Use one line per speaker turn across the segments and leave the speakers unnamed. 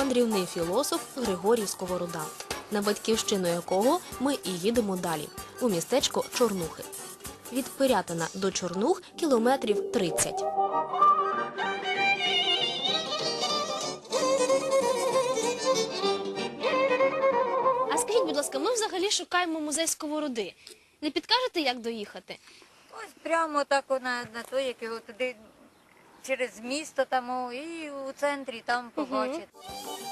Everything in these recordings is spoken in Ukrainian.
мандрівний філософ Григорій Сковорода, на батьківщину якого ми і їдемо далі у містечко Чорнухи. Від Пирятина до Чорнух кілометрів 30.
А скажіть, будь ласка, ми взагалі шукаємо музей сковороди. Не підкажете, як доїхати?
Ось прямо так на, на той, як його туди через місто там і у центрі там побачити.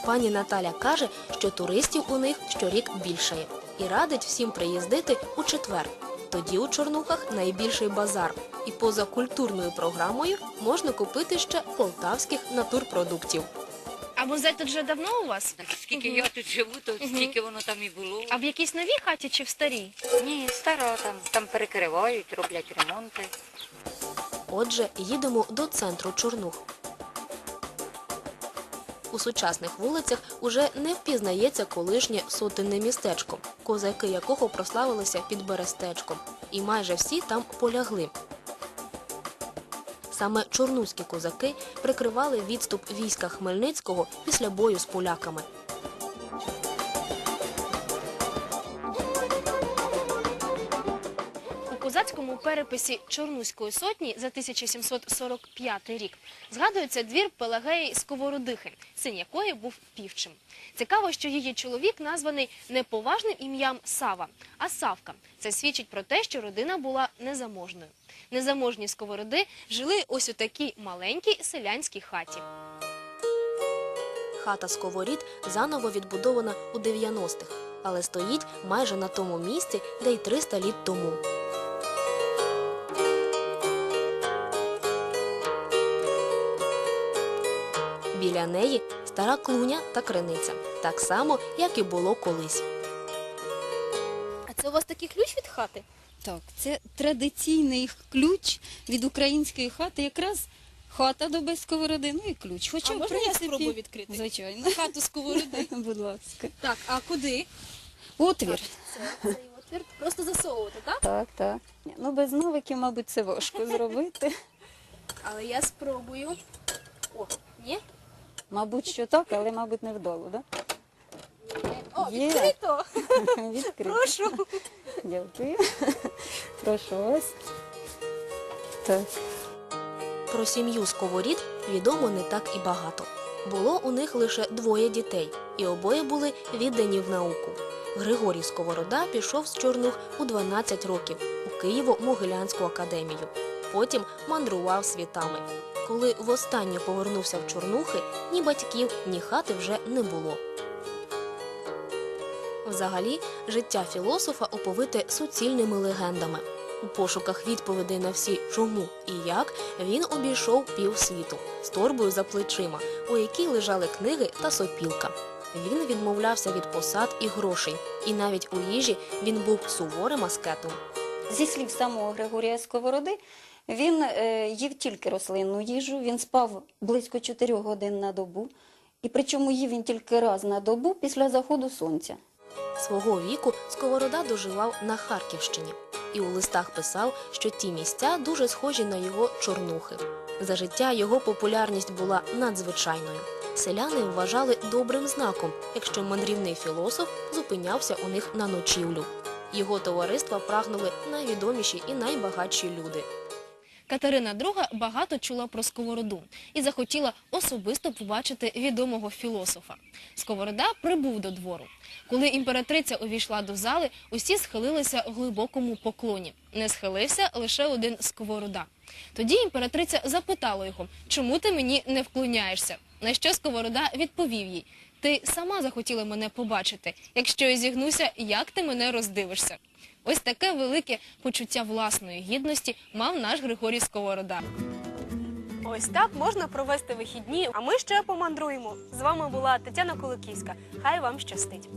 Пані Наталя каже, що туристів у них щорік більшає і радить всім приїздити у четвер. Тоді у Чорнухах найбільший базар, і поза культурною програмою можна купити ще полтавських натурпродуктів.
А музей тут вже давно у вас?
Скільки я тут живу, то стільки воно там і було.
А в якійсь новій хаті чи в старій?
Ні, стара там, там перекривають, роблять ремонти.
Отже, їдемо до центру Чорнух. У сучасних вулицях уже не впізнається колишнє сотенне містечко, козаки якого прославилися під Берестечком, і майже всі там полягли. Саме чорнуські козаки прикривали відступ війська Хмельницького після бою з поляками.
Козацькому переписі Чорнуської сотні за 1745 рік згадується двір Пелагеї Сковородихи, син якої був півчим. Цікаво, що її чоловік названий не поважним ім'ям Сава, а Савка. Це свідчить про те, що родина була незаможною. Незаможні сковороди жили ось у такій маленькій селянській хаті.
Хата Сковорід заново відбудована у 90-х, але стоїть майже на тому місці, де й 300 літ тому. Біля неї стара клуня та криниця, так само, як і було колись.
А це у вас такий ключ від хати?
Так, це традиційний ключ від української хати, якраз хата до без сковороди, ну і ключ. Хоча,
А
в
можна я спробую відкрити?
Звичайно.
Хату сковороди.
Будь ласка.
Так, а куди?
Отвір.
Це цей отвір просто засовувати, так?
Так, так. Ну, без навиків, мабуть, це важко зробити.
Але я спробую. О, ні?
Мабуть, що так, але, мабуть, не вдало, так?
О,
Є.
відкрито!
Відкрито.
Прошу.
Дякую. Прошу вас. Так.
Про сім'ю Сковорід відомо не так і багато. Було у них лише двоє дітей, і обоє були віддані в науку. Григорій Сковорода пішов з Чорнух у 12 років у Києво-Могилянську академію. Потім мандрував світами. Коли востаннє повернувся в Чорнухи, ні батьків, ні хати вже не було. Взагалі, життя філософа оповите суцільними легендами. У пошуках відповідей на всі чому і як він обійшов півсвіту з торбою за плечима, у якій лежали книги та сопілка. Він відмовлявся від посад і грошей, і навіть у їжі він був суворим аскетом.
Зі слів самого Григорія Сковороди, він е, їв тільки рослинну їжу, він спав близько 4 годин на добу, і причому їв він тільки раз на добу після заходу сонця.
Свого віку Сковорода доживав на Харківщині і у листах писав, що ті місця дуже схожі на його чорнухи. За життя його популярність була надзвичайною. Селяни вважали добрим знаком, якщо мандрівний філософ зупинявся у них на ночівлю. Його товариства прагнули найвідоміші і найбагатші люди.
Катерина II багато чула про сковороду і захотіла особисто побачити відомого філософа. Сковорода прибув до двору. Коли імператриця увійшла до зали, усі схилилися в глибокому поклоні. Не схилився лише один сковорода. Тоді імператриця запитала його, чому ти мені не вклоняєшся? На що сковорода відповів їй: Ти сама захотіла мене побачити. Якщо я зігнуся, як ти мене роздивишся? Ось таке велике почуття власної гідності мав наш Григорій Сковорода.
Ось так можна провести вихідні, а ми ще помандруємо. З вами була Тетяна Колоківська. Хай вам щастить.